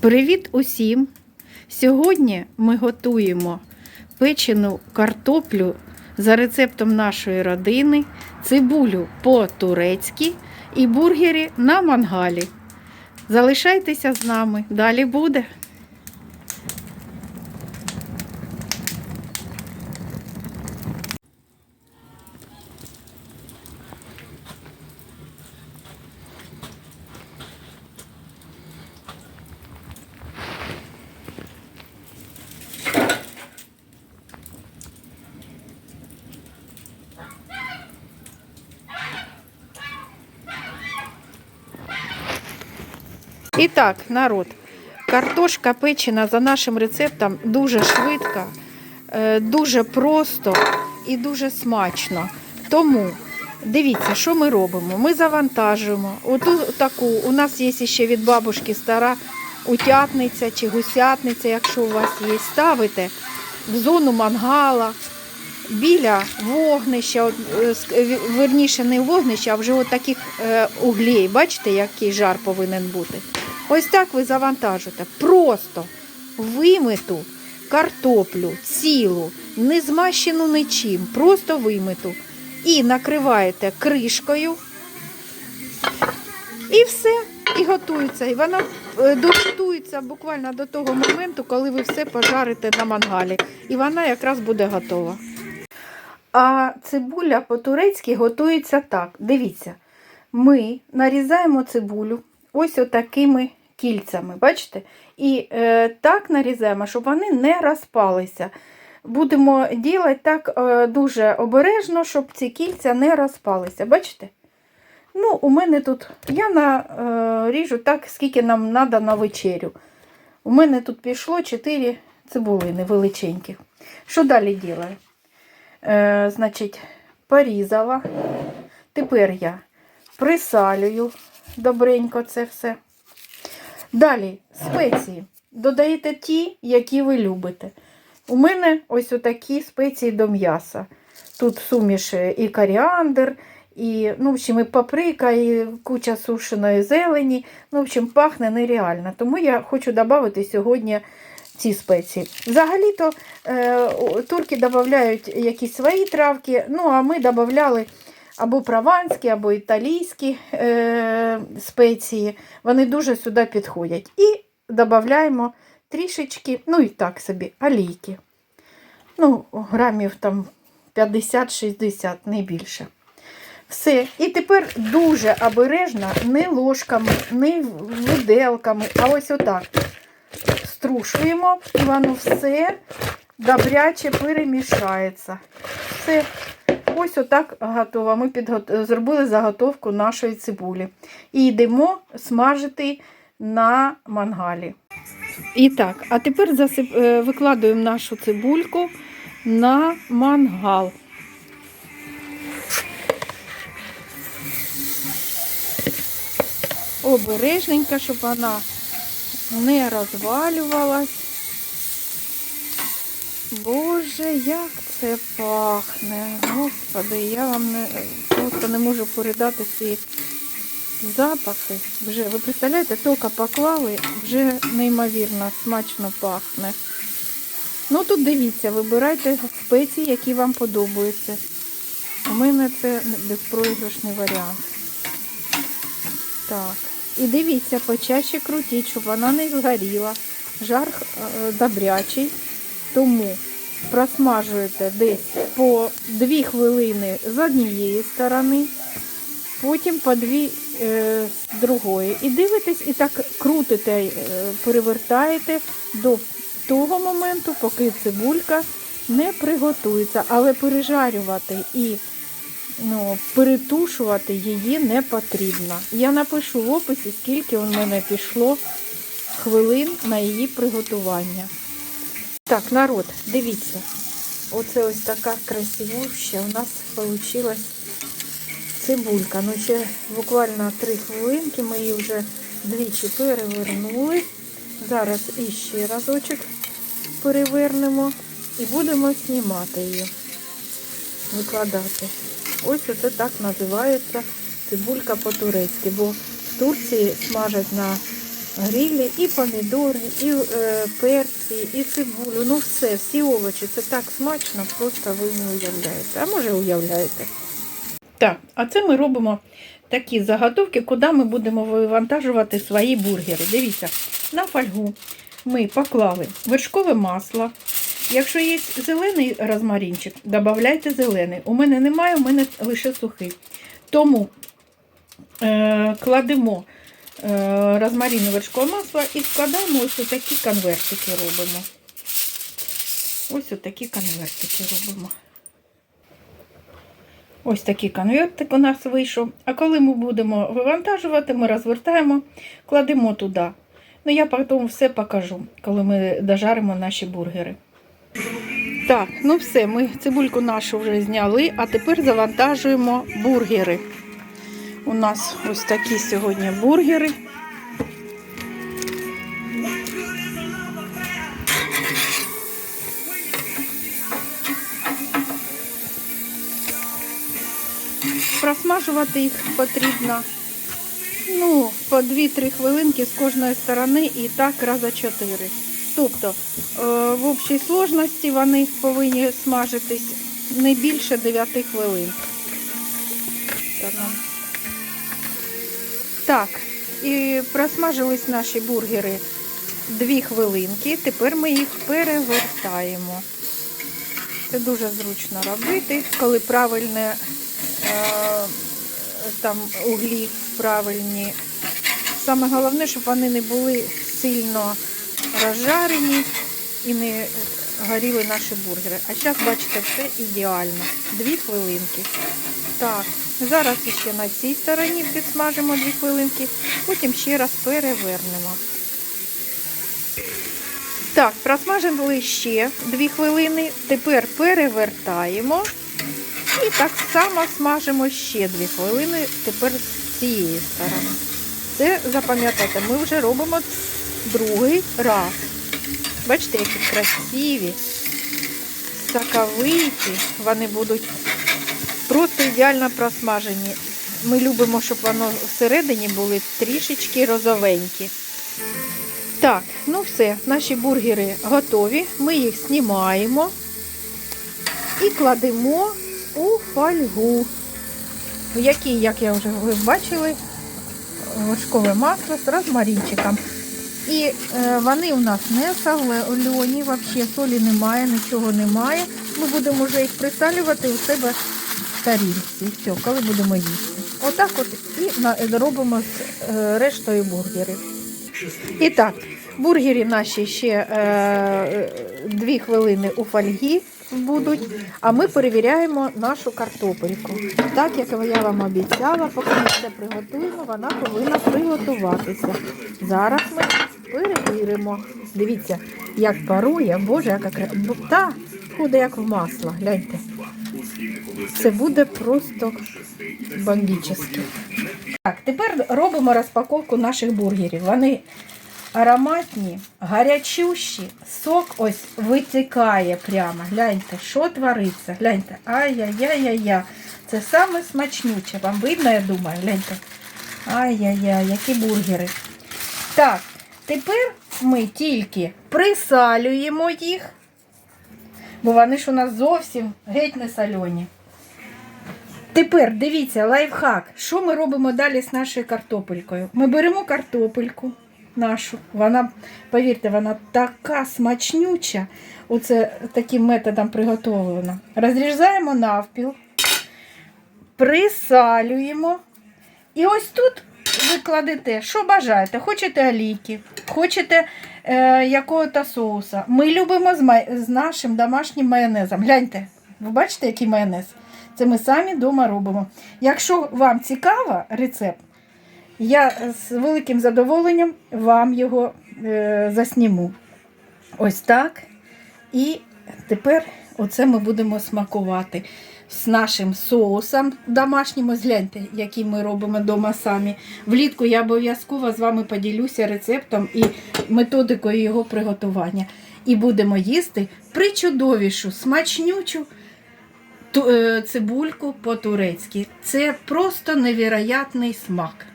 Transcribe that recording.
Привіт усім! Сьогодні ми готуємо печену картоплю за рецептом нашої родини, цибулю по-турецьки і бургери на мангалі. Залишайтеся з нами, далі буде. І так, народ, картошка печена за нашим рецептом дуже швидка, е, дуже просто і дуже смачно. Тому дивіться, що ми робимо. Ми завантажуємо. Оту таку, у нас є ще від бабушки стара утятниця чи гусятниця, якщо у вас є, ставите в зону мангала. Біля вогнища, е, е, верніше не вогнища, а вже от таких углей. Бачите, який жар повинен бути. Ось так ви завантажите. Просто вимиту картоплю цілу, не змащену нічим, просто вимиту. І накриваєте кришкою. І все, і готується. І вона е, доготується буквально до того моменту, коли ви все пожарите на мангалі. І вона якраз буде готова. А цибуля по-турецьки готується так. Дивіться, ми нарізаємо цибулю ось отакими кільцями, бачите? І е, так нарізаємо, щоб вони не розпалися. Будемо робити так е, дуже обережно, щоб ці кільця не розпалися. Бачите? Ну, у мене тут я на, е, так, скільки нам треба на вечерю. У мене тут пішло 4 цибулини величеньких. Що далі роблю? Е, значить, порізала. Тепер я присалюю добренько це все. Далі спеції. Додаєте ті, які ви любите. У мене ось отакі спеції до м'яса. Тут суміш і коріандр, і, ну, в общем, і паприка, і куча сушеної зелені. Ну, в общем, пахне нереально. Тому я хочу додати сьогодні ці спеції. Взагалі-то е, турки додають якісь свої травки, ну а ми додавали або прованські, або італійські е, спеції. Вони дуже сюди підходять. І додаємо трішечки, ну і так собі, олійки. Ну, грамів там 50-60, не більше. Все. І тепер дуже обережно, не ложками, не виделками, а ось отак струшуємо, і воно все добряче перемішається. Все. Ось отак готово. Ми підгот... зробили заготовку нашої цибулі. І йдемо смажити на мангалі. І так, а тепер засип... е, викладуємо нашу цибульку на мангал. Обережненько, щоб вона не розвалювалась. Боже, як це пахне. Господи, я вам не, просто не можу передати ці запахи. Вже, ви представляєте, тільки поклали, вже неймовірно смачно пахне. Ну тут дивіться, вибирайте спеції, які вам подобаються. У мене це безпроіграшний варіант. Так. І дивіться, почаще крутіть, щоб вона не згоріла. Жар е, добрячий. Тому просмажуєте десь по 2 хвилини з однієї сторони, потім по 2 е, з другої. І дивитесь, і так крутите, е, перевертаєте до того моменту, поки цибулька не приготується. Але пережарювати і ну, перетушувати її не потрібно. Я напишу в описі, скільки у мене пішло хвилин на її приготування. Так, народ, дивіться. Оце ось така красивуща у нас вийшла цибулька. Ну, ще буквально 3 хвилинки ми її вже двічі перевернули. Зараз іще разочок перевернемо і будемо знімати її, викладати. Ось оце так називається цибулька по-турецьки, бо в Турції смажать на грилі і помідори, і е, перці, і цибулю. Ну все, всі овочі. Це так смачно, просто ви не уявляєте. А може уявляєте. Так, а це ми робимо такі заготовки, куди ми будемо вивантажувати свої бургери. Дивіться, на фольгу ми поклали вершкове масло. Якщо є зелений розмаринчик, додавайте зелений. У мене немає, у мене лише сухий. Тому е, кладемо е, розмарин вершкове масло і складаємо ось такі конвертики робимо. Ось такі конвертики робимо. Ось такий конвертик у нас вийшов. А коли ми будемо вивантажувати, ми розвертаємо, кладемо туди. Ну, я потім все покажу, коли ми дожаримо наші бургери. Так, ну все, ми цибульку нашу вже зняли, а тепер завантажуємо бургери. У нас ось такі сьогодні бургери. Просмажувати їх потрібно ну, по 2-3 хвилинки з кожної сторони і так раза 4. Тобто е, в общій сложності вони повинні смажитись не більше 9 хвилин. Так, і просмажились наші бургери 2 хвилинки. Тепер ми їх перевертаємо. Це дуже зручно робити, коли правильне е, там углі правильні. Саме головне, щоб вони не були сильно розжарені і не горіли наші бургери. А зараз, бачите, все ідеально. Дві хвилинки. Так, зараз ще на цій стороні підсмажимо дві хвилинки, потім ще раз перевернемо. Так, просмажили ще дві хвилини. Тепер перевертаємо. І так само смажимо ще 2 хвилини тепер з цієї сторони. Це запам'ятайте, ми вже робимо другий раз. Бачите, які красиві, соковиті. Вони будуть просто ідеально просмажені. Ми любимо, щоб воно всередині були трішечки розовенькі. Так, ну все, наші бургери готові. Ми їх знімаємо і кладемо у фольгу, в якій, як я вже ви бачили, вершкове масло з розмаринчиком. І е, вони у нас не солені, взагалі солі немає, нічого немає. Ми будемо вже їх присалювати у себе в тарілці. Все, коли будемо їсти. Отак от і робимо з е, рештою бургери. І так, бургери наші ще е, дві хвилини у фольгі будуть, а ми перевіряємо нашу картопельку. Так як я вам обіцяла, поки ми все приготуємо, вона повинна приготуватися. Зараз ми перевіримо. Дивіться, як парує, боже, яка кра... Та буде як в масло, гляньте. Це буде просто бомбічно. Так, тепер робимо розпаковку наших бургерів. Вони ароматні, гарячущі, сок ось витікає прямо. Гляньте, що твориться. Гляньте, ай-яй-яй-яй-яй. Це саме смачнюче. Вам видно, я думаю, гляньте. Ай-яй-яй, які бургери. Так, тепер ми тільки присалюємо їх, бо вони ж у нас зовсім геть не сальоні. Тепер дивіться, лайфхак. Що ми робимо далі з нашою картопелькою? Ми беремо картопельку нашу. Вона, повірте, вона така смачнюча. Оце таким методом приготовлена. Розрізаємо навпіл, присалюємо. І ось тут ви кладете, що бажаєте. Хочете олійки, хочете е, якого-то соуса. Ми любимо з, май... з нашим домашнім майонезом. Гляньте, ви бачите, який майонез? Це ми самі вдома робимо. Якщо вам цікаво рецепт, я з великим задоволенням вам його е, засніму. Ось так. І тепер оце ми будемо смакувати з нашим соусом домашнім. Ось гляньте, який ми робимо вдома самі. Влітку я обов'язково з вами поділюся рецептом і методикою його приготування. І будемо їсти причудовішу, смачнючу е, цибульку по-турецьки. Це просто невероятний смак.